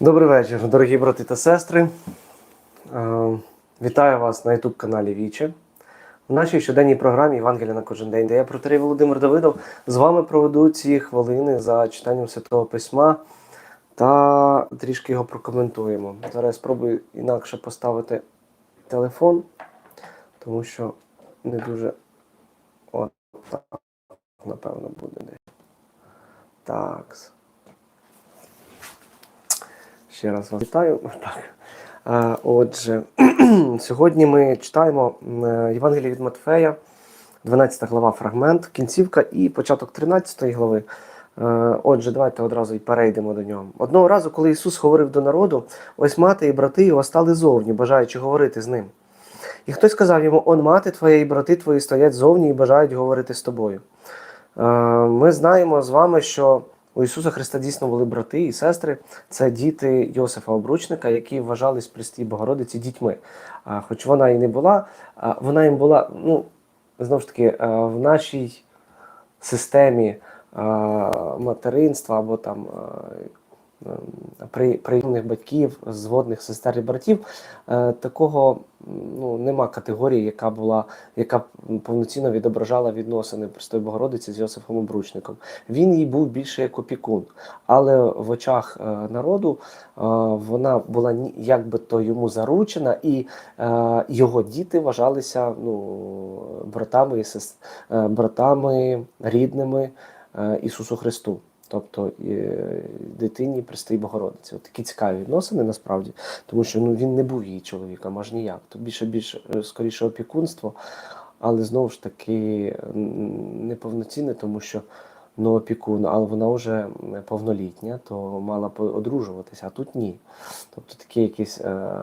Добрий вечір, дорогі брати та сестри. Е, Вітаю вас на youtube каналі Віче. В нашій щоденній програмі Євангелія на кожен день, де я протерей Володимир Давидов з вами проведу ці хвилини за читанням Святого Письма та трішки його прокоментуємо. Зараз спробую інакше поставити телефон, тому що не дуже от так, напевно, буде десь. Так. Ще раз вас вітаю. Так. Отже, сьогодні ми читаємо е, Євангеліє від Матфея, 12 глава, фрагмент, кінцівка і початок 13 глави. Е, Отже, давайте одразу і перейдемо до нього. Одного разу, коли Ісус говорив до народу, ось мати і брати його стали зовні, бажаючи говорити з ним. І хтось сказав йому: Он мати твоя і брати твої стоять зовні і бажають говорити з тобою. Е, Ми знаємо з вами, що у Ісуса Христа дійсно були брати і сестри. Це діти Йосифа Обручника, які вважались при Богородиці дітьми. Хоч вона і не була, вона їм була, ну, знову ж таки, в нашій системі материнства або там. Ем, При прийомних батьків, зводних сестер і братів, е, такого ну, нема категорії, яка була, яка повноцінно відображала відносини Престої Богородиці з Йосифом Обручником. Він їй був більше як опікун, але в очах е, народу е, вона була ні- як би то йому заручена, і його діти вважалися ну, братами, і сес- е, братами рідними Ісусу Христу. Тобто е, дитині Престої Богородиці. От такі цікаві відносини насправді, тому що ну, він не був її чоловіком, аж ніяк. То більше більш е, скоріше опікунство, але знову ж таки неповноцінне, тому що ну, опікун, але вона вже повнолітня, то мала одружуватися, а тут ні. Тобто таке якесь е,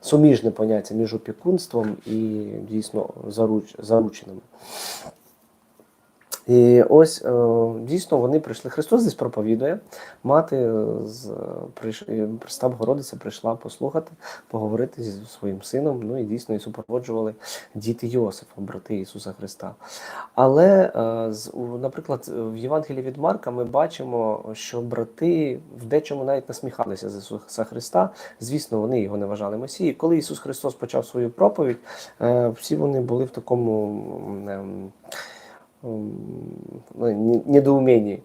суміжне поняття між опікунством і дійсно заруч, зарученими. І ось е, дійсно вони прийшли. Христос десь проповідує. Мати е, з е, Богородиця прийшла послухати, поговорити зі своїм сином. Ну і дійсно і супроводжували діти Йосифа, брати Ісуса Христа. Але, наприклад, в Євангелії від Марка ми бачимо, що брати в дечому навіть насміхалися з Ісуса Христа. Звісно, вони його не вважали Месією. Коли Ісус Христос почав свою проповідь, всі вони були в такому. Ем, ну, недоумінні.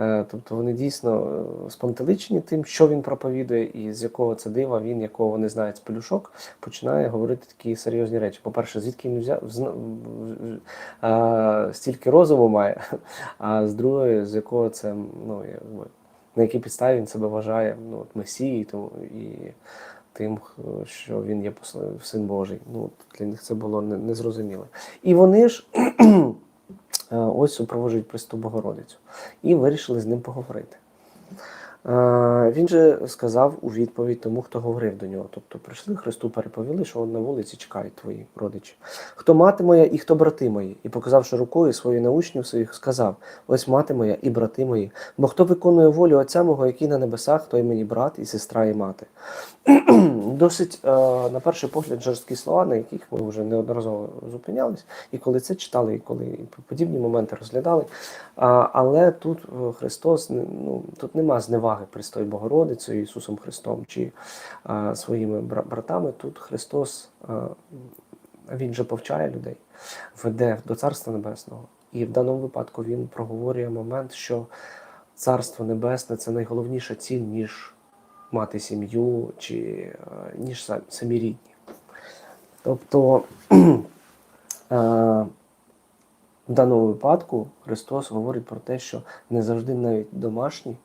Е, Тобто вони дійсно е, спантеличені тим, що він проповідує, і з якого це дива він, якого вони знають з пелюшок, починає говорити такі серйозні речі. По-перше, звідки він взяв стільки розуму має, а з другої, з якого це ну, якби, на якій підставі він себе вважає ну, от месією тому, і тим, що він є син Божий. Ну, для них це було не- незрозуміло. І вони ж ось супроводжують Престу Богородицю і вирішили з ним поговорити. Е, Він же сказав у відповідь тому, хто говорив до нього. Тобто прийшли Христу, переповіли, що на вулиці чекають твої родичі. Хто мати моя і хто брати мої? І показавши рукою свою на учнів своїх, сказав: Ось мати моя і брати мої. Бо хто виконує волю Отця мого, який на небесах, той мені брат і сестра, і мати. Досить, е, на перший погляд, жорсткі слова, на яких ми вже неодноразово зупинялись, і коли це читали, і коли подібні моменти розглядали. Але тут е, Христос ну, тут нема зневаги Престою Богородицею, Ісусом Христом чи а, своїми братами. Тут Христос а, Він же повчає людей, веде до Царства Небесного. І в даному випадку Він проговорює момент, що Царство Небесне це найголовніша ціль, ніж мати сім'ю чи е, ніж сам- самі рідні. Тобто е, в даному випадку Христос говорить про те, що не завжди навіть домашні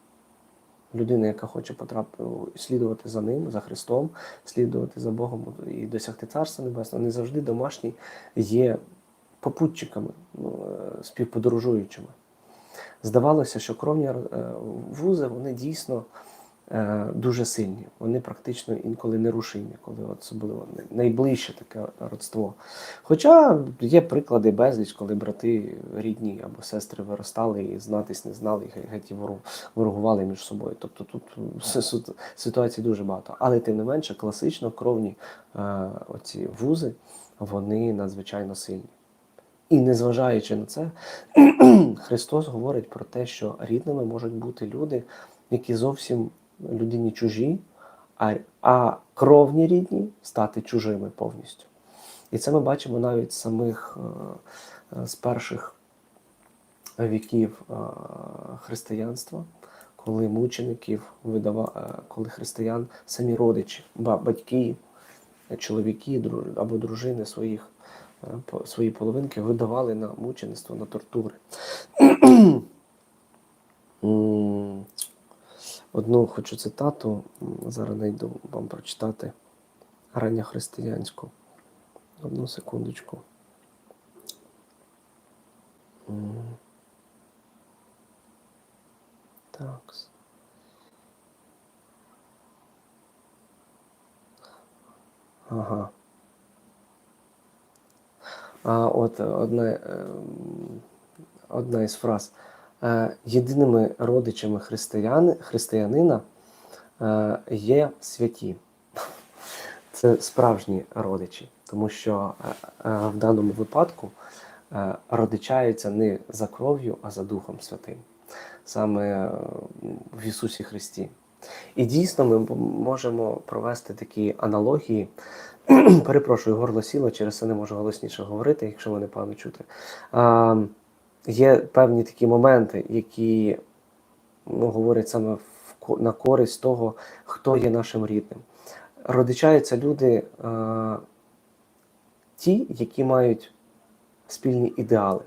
людина, яка хоче потрапити, слідувати за ним, за Христом, слідувати за Богом і досягти Царства Небесного, не завжди домашні є попутчиками, ну, е, співподорожуючими. Здавалося, що кровні е, вузи вони дійсно дуже сильні. Вони практично інколи нерушимі, коли особливо найближче таке родство. Хоча є приклади безліч, коли брати рідні або сестри виростали і знатись не знали, і геть ворогували між собою. Тобто тут ситуацій дуже багато. Але тим не менше, класично кровні е, оці вузи вони надзвичайно сильні. І незважаючи на це, Христос говорить про те, що рідними можуть бути люди, які зовсім людині чужі, а, а кровні рідні стати чужими повністю. І це ми бачимо навіть з самих е, е, з перших віків е, християнства, коли мучеників видава, коли християн самі родичі, батьки, чоловіки або дружини своїх свої половинки видавали на мучеництво, на тортури. Одну хочу цитату, зараз знайду вам прочитати ранньохристиянську. Одну секундочку. Так. Ага. А от одна, ем, одна із фраз. Е, Єдиними родичами християни, християнина е, є святі. Це справжні родичі, тому що е, в даному випадку родичаються не за кров'ю, а за Духом Святим, саме в Ісусі Христі. І дійсно ми можемо провести такі аналогії. Перепрошую, горло сіло, через це не можу голосніше говорити, якщо мене погано чути. Є певні такі моменти, які ну, говорять саме в, на користь того, хто є нашим рідним. Родичаються люди е, ті, які мають спільні ідеали.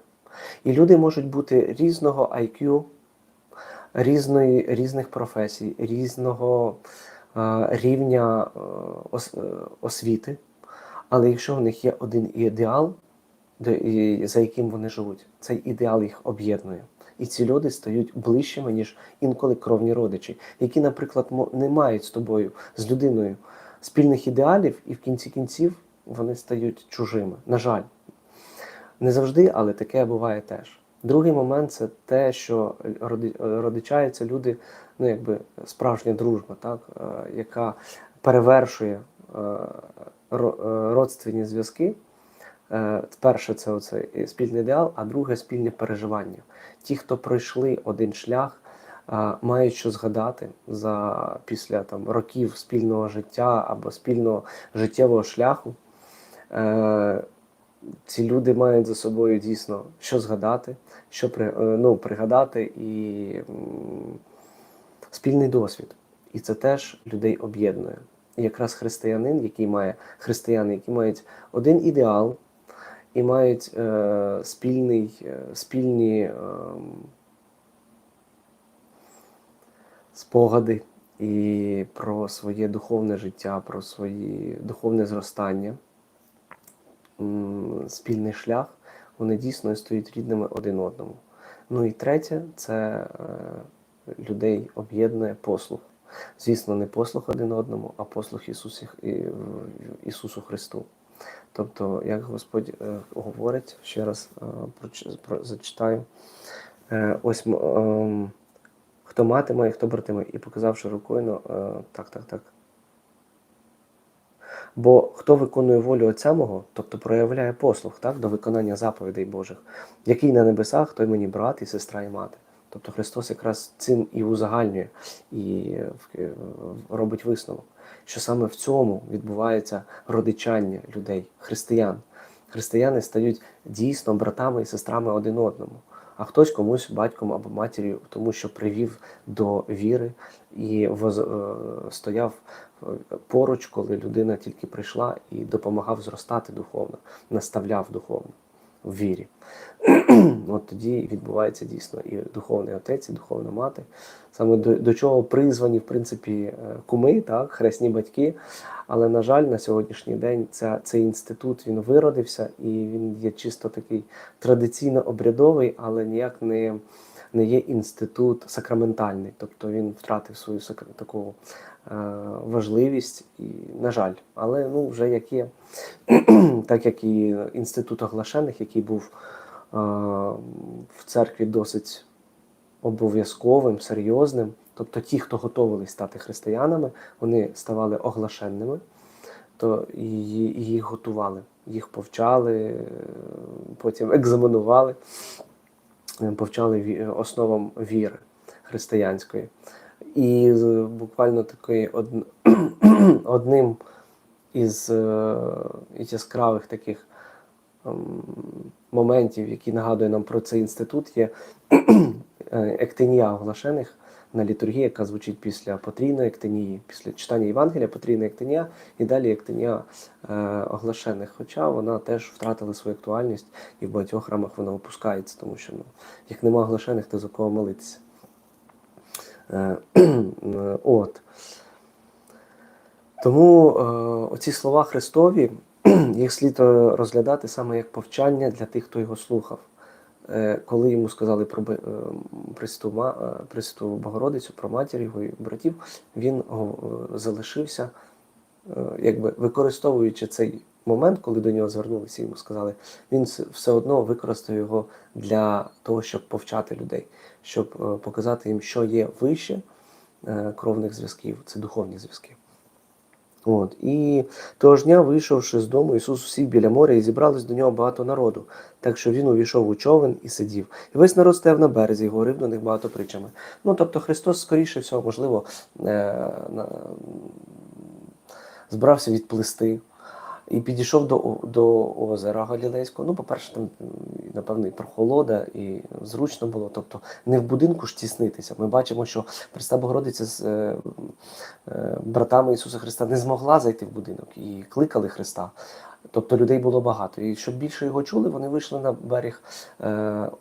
І люди можуть бути різного IQ, різної, різних професій, різного е, рівня е, освіти. Але якщо в них є один ідеал, де- і за яким вони живуть, цей ідеал їх об'єднує. І ці люди стають ближчими, ніж інколи кровні родичі, які, наприклад, не мають з тобою, з людиною спільних ідеалів, і в кінці кінців вони стають чужими. На жаль, не завжди, але таке буває теж. Другий момент це те, що роди- родичаються люди, ну якби справжня дружба, так, е, яка перевершує е, е, родственні зв'язки. Е, Перше, це оцей спільний ідеал, а друге спільне переживання. Ті, хто пройшли один шлях, е, мають що згадати за після там років спільного життя або спільного життєвого шляху. Е, ці люди мають за собою дійсно що згадати, що ну, пригадати і спільний досвід. І це теж людей об'єднує. І якраз християнин, який має християни, які мають один ідеал і мають е, спільний, е, спільні е, спогади і про своє духовне життя, про своє духовне зростання спільний шлях, вони дійсно стають рідними один одному. Ну і третє це е, людей об'єднує послуг. Звісно, не послуг один одному, а послуг Ісусу Христу. Тобто, як Господь е, говорить, ще раз е, проч- про- зачитаю. Е, ось ем, хто матиме, і хто братиме, і показавши рукою, ну, е, так, так, так. Бо хто виконує волю Отця мого, тобто проявляє послуг так, до виконання заповідей Божих, який на небесах, той мені брат і сестра і мати. Тобто Христос якраз цим і узагальнює, і в- в- робить висновок, що саме в цьому відбувається родичання людей, християн. Християни стають дійсно братами і сестрами один одному, а хтось комусь батьком або матір'ю, тому що привів до віри і е, стояв е, поруч, коли людина тільки прийшла і допомагав зростати духовно, наставляв духовно в вірі. От тоді відбувається дійсно і духовний отець, і духовна мати. Саме до, до чого призвані, в принципі, е, куми, так, хресні батьки. Але, на жаль, на сьогоднішній день ця, цей інститут він виродився і він є чисто такий традиційно обрядовий, але ніяк не, не є інститут сакраментальний. Тобто він втратив свою таку е, важливість, і, на жаль, але ну, вже як є, так як і інститут оглашених, який був е, в церкві досить обов'язковим, серйозним. Тобто ті, хто готувалися стати християнами, вони ставали оглашенними, то і їх готували, їх повчали, е, потім екзаменували, повчали ві- основам віри християнської. І буквально такий од- одним із е, яскравих таких ем, моментів, які нагадує нам про цей інститут, є Ектинія ектенія оглашених на літургії, яка звучить після потрійної ектенії, після читання Євангелія, потрійна ектенія, і далі ектенія е, оглашених. Хоча вона теж втратила свою актуальність, і в багатьох храмах вона опускається, тому що ну, як нема оглашених, то за кого молитися. Е, от. Тому е, оці слова Христові, їх слід е, розглядати саме як повчання для тих, хто його слухав. Е, коли йому сказали про е, Пресвяту Ма- е, Пресвяту Богородицю, про матір його і братів, він залишився, якби використовуючи цей момент, коли до нього звернулися йому сказали, він все одно використав його для того, щоб повчати людей, щоб показати їм, що є вище кровних зв'язків, це духовні зв'язки. От. І того ж дня, вийшовши з дому, Ісус усіх біля моря, і зібралось до нього багато народу, так що він увійшов у човен і сидів. І весь народ стояв на березі і говорив до них багато притчами. Ну, тобто Христос, скоріше всього, можливо, е, збирався відплисти. І підійшов до, до озера Галілейського. Ну, по-перше, там, напевно, і прохолода, і зручно було. Тобто не в будинку ж тіснитися. Ми бачимо, що Христа Богородиця з е, е, братами Ісуса Христа не змогла зайти в будинок і кликали Христа. Тобто людей було багато. І щоб більше його чули, вони вийшли на берег е,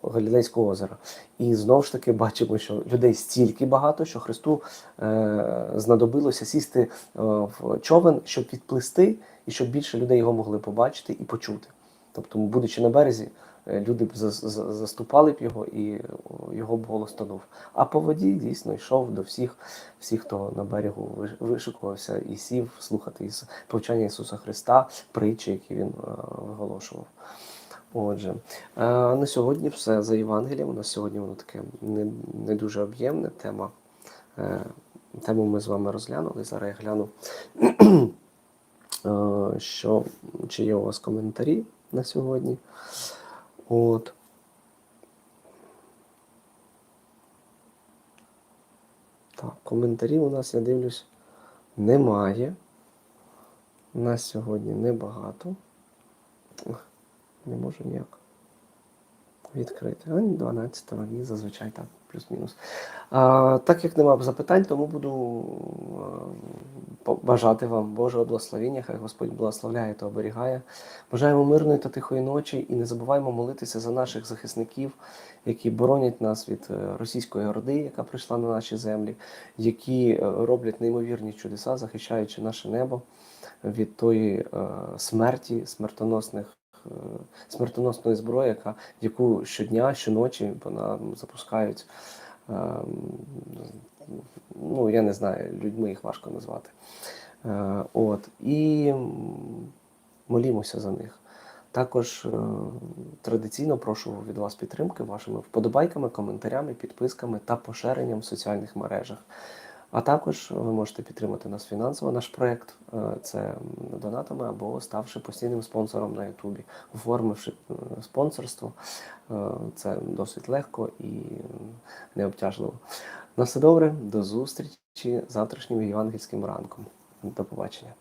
Галілейського озера. І знову ж таки бачимо, що людей стільки багато, що Христу е, знадобилося сісти е, в човен, щоб відплисти, і щоб більше людей його могли побачити і почути. Тобто, будучи на березі, е, люди б за- за- заступали б його і його б голос тонув. А по воді дійсно йшов до всіх, всіх, хто на берегу вишикувався і сів слухати повчання Ісуса Христа, притчі, які він е, виголошував. Отже, е, на сьогодні все за Євангелієм. У нас сьогодні воно таке не, не дуже об'ємне тема. Е, Тему ми з вами розглянули. Зараз я гляну, е, що, чи є у вас коментарі на сьогодні. От. Так, коментарів у нас, я дивлюсь, немає. На сьогодні небагато. Не можу ніяк відкрити. А, 12 ні, зазвичай так, плюс-мінус. А, так як нема запитань, тому буду е, бажати вам Божого благословення. Хай Господь благословляє та оберігає. Бажаємо мирної та тихої ночі і не забуваємо молитися за наших захисників, які боронять нас від е, російської орди, яка прийшла на наші землі, які е, роблять неймовірні чудеса, захищаючи наше небо від тої смерті, смертоносних. Е, Смертоносної зброї, яка яку щодня, щоночі вона запускають. ем, Ну, я не знаю, людьми їх важко назвати. Е, От, і молімося за них. Також е, традиційно прошу від вас підтримки вашими вподобайками, коментарями, підписками та поширенням в соціальних мережах. А також ви можете підтримати нас фінансово, наш проєкт, е, це донатами або ставши постійним спонсором на Ютубі, оформивши е, спонсорство. Е, Це досить легко і необтяжливо. На все добре, до зустрічі завтрашнім євангельським ранком. До побачення.